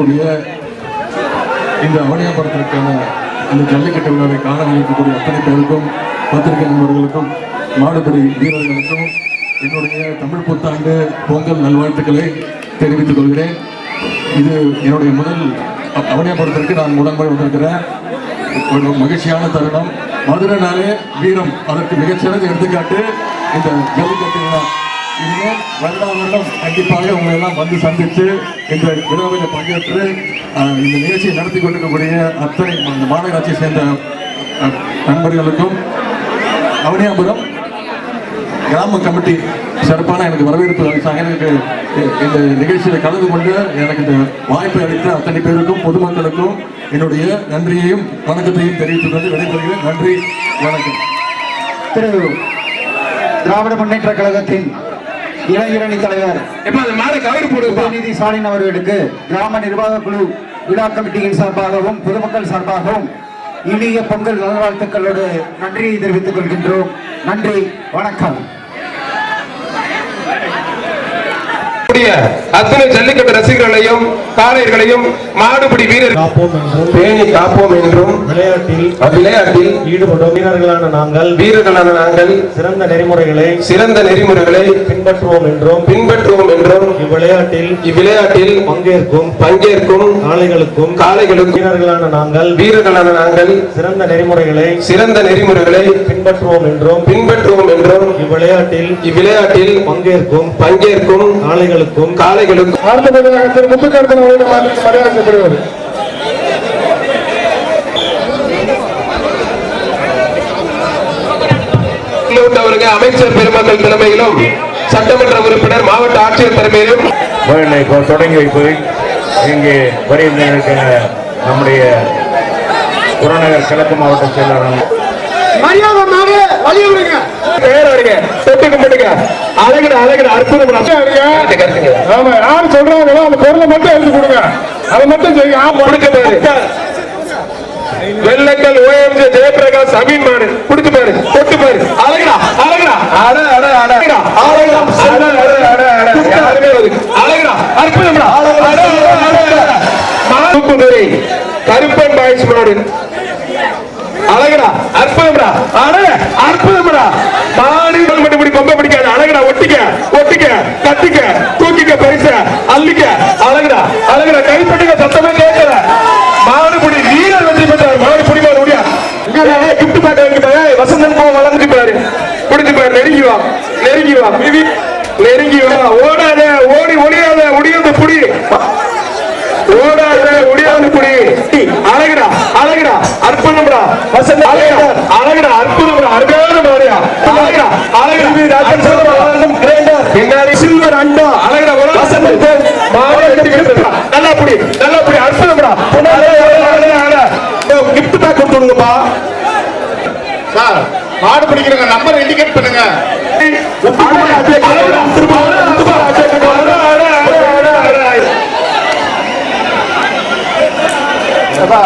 இருக்கக்கூடிய இந்த அவனியாபுரத்திற்கான இந்த ஜல்லிக்கட்டு விழாவை காண வைக்கக்கூடிய அத்தனை பேருக்கும் பத்திரிகை நண்பர்களுக்கும் மாடுபிடி வீரர்களுக்கும் என்னுடைய தமிழ் புத்தாண்டு பொங்கல் நல்வாழ்த்துக்களை தெரிவித்துக் கொள்கிறேன். இது என்னுடைய முதல் அவனியாபுரத்திற்கு நான் முதன்முறை வந்திருக்கிறேன். ஒரு மகிழ்ச்சியான தருணம். மதுரைனாலே வீரம் அதற்கு மிகச்சிறந்த எடுத்துக்காட்டு இந்த ஜல்லிக்கட்டு விழா. இனிமேல் வருடா வருடம் கண்டிப்பாக உங்களை எல்லாம் வந்து சந்தித்து இந்த விழாவில் பங்கேற்று இந்த நிகழ்ச்சியை நடத்தி கொண்டிருக்கக்கூடிய அத்தனை மாநகராட்சியை சேர்ந்த நண்பர்களுக்கும் அவனியாபுரம் கிராம கமிட்டி சிறப்பான எனக்கு வரவேற்பு அளித்தாங்க எனக்கு இந்த நிகழ்ச்சியில் கலந்து கொண்டு எனக்கு இந்த வாய்ப்பை அளித்த அத்தனை பேருக்கும் பொதுமக்களுக்கும் என்னுடைய நன்றியையும் வணக்கத்தையும் தெரிவித்துக் கொண்டு விடைபெறுகிறேன். நன்றி வணக்கம். திரு திராவிட முன்னேற்ற கழகத்தின் இளைஞரணி தலைவர். உதயநிதி ஸ்டாலின் அவர்களுக்கு கிராம நிர்வாக குழு விழா கமிட்டியின் சார்பாகவும் பொதுமக்கள் சார்பாகவும் இனிய பொங்கல் நல்வாழ்த்துக்களோடு நன்றியை தெரிவித்துக் கொள்கின்றோம். நன்றி வணக்கம். கூடிய அத்தனை ஜல்லிக்கட்டு ரசிகர்களையும் காளையர்களையும் மாடுபிடி வீரர் காப்போம் என்றும் பேணி காப்போம் என்றும் விளையாட்டில் விளையாட்டில் ஈடுபடும் வீரர்களான நாங்கள் வீரர்களான நாங்கள் சிறந்த நெறிமுறைகளை சிறந்த நெறிமுறைகளை பின்பற்றுவோம் என்றும் பின்பற்றுவோம் என்றும் இவ்விளையாட்டில் இவ்விளையாட்டில் பங்கேற்கும் பங்கேற்கும் காளைகளுக்கும் காளைகளுக்கும் வீரர்களான நாங்கள் வீரர்களான நாங்கள் சிறந்த நெறிமுறைகளை சிறந்த நெறிமுறைகளை பின்பற்றுவோம் என்றும் பின்பற்றுவோம் என்றும் இவ்விளையாட்டில் இவ்விளையாட்டில் பங்கேற்கும் பங்கேற்கும் காளைகளுக்கும் அடுத்தபடியாக திரு முத்துக்கருத்தன் உள்ளவருங்க அமைச்சர் பெருமக்கள் தலைமையிலும் சட்டமன்ற உறுப்பினர் மாவட்ட ஆட்சியர் தலைமையிலும். தொடங்கி வைப்பது இங்கே வருகின்ற நம்முடைய புறநகர் கிழக்கு மாவட்ட செயலாளர் மரியாதை மாடு வழி விடுங்க பேர் வருங்க தொட்டு கும்பிடுங்க அழகுட அழகுட அற்புதம் ஆமா யார் சொல்றாங்களோ அந்த பொருளை மட்டும் எடுத்து கொடுங்க. அதை மட்டும் செய்யுங்க. ஆ, கொடுக்க பாரு. வெள்ளக்கல் ஓஎம்ஜி ஜெயபிரகாஷ் அமீன் மாடு குடுத்து பாரு. தொட்டு பாரு. அழகுடா அழகுடா. அட அட அட. அழகுடா. அட அட அட அட யாருமே அழகுடா. அற்புதம்டா. அட அட அட கருப்பன் பாய்ஸ் மாடு அழகுடா அற்புதம்டா அட அற்புதம்டா மாடு மட்டும் இப்படி கொம்ப பிடிக்காது அழகுடா ஒட்டிக்க ஒட்டிக்க கத்திக்க தூக்கிக்க பரிச அள்ளிக்க அழகுடா அழகுடா கைப்பட்டுக்க சத்தமே கேட்கல மாடுபுடி வீரர் வெற்றி பெற்றார் மாடுபுடி மாடு முடியா கிஃப்ட் பேக் வாங்கி வசந்தன் போ வளர்ந்து பாரு குடிச்சு பாரு நெருங்கி வா. நெருங்கி வா. நெருங்கி வா. ஓடாத ஓடி ஒளியாத ஒடியாத புடி. ஓடாத ஒடியாத புடி. அழகுடா அழகுடா. அற்புதம்டா வசந்த அழகுடா அழகுடா. அற்புதம்டா அருமையான மாடியா அழகுடா அழகுடா. பின்னாடி சில்வர் அண்டா. அழகுடா வசந்த நல்லா புடி நல்லா புடி. அற்புதம்டா கிஃப்ட் பேக் கொடுத்து விடுங்கப்பா. சார் மாடு பிடிக்கிறவங்க நம்பர் இண்டிகேட் பண்ணுங்க. அழகுடா,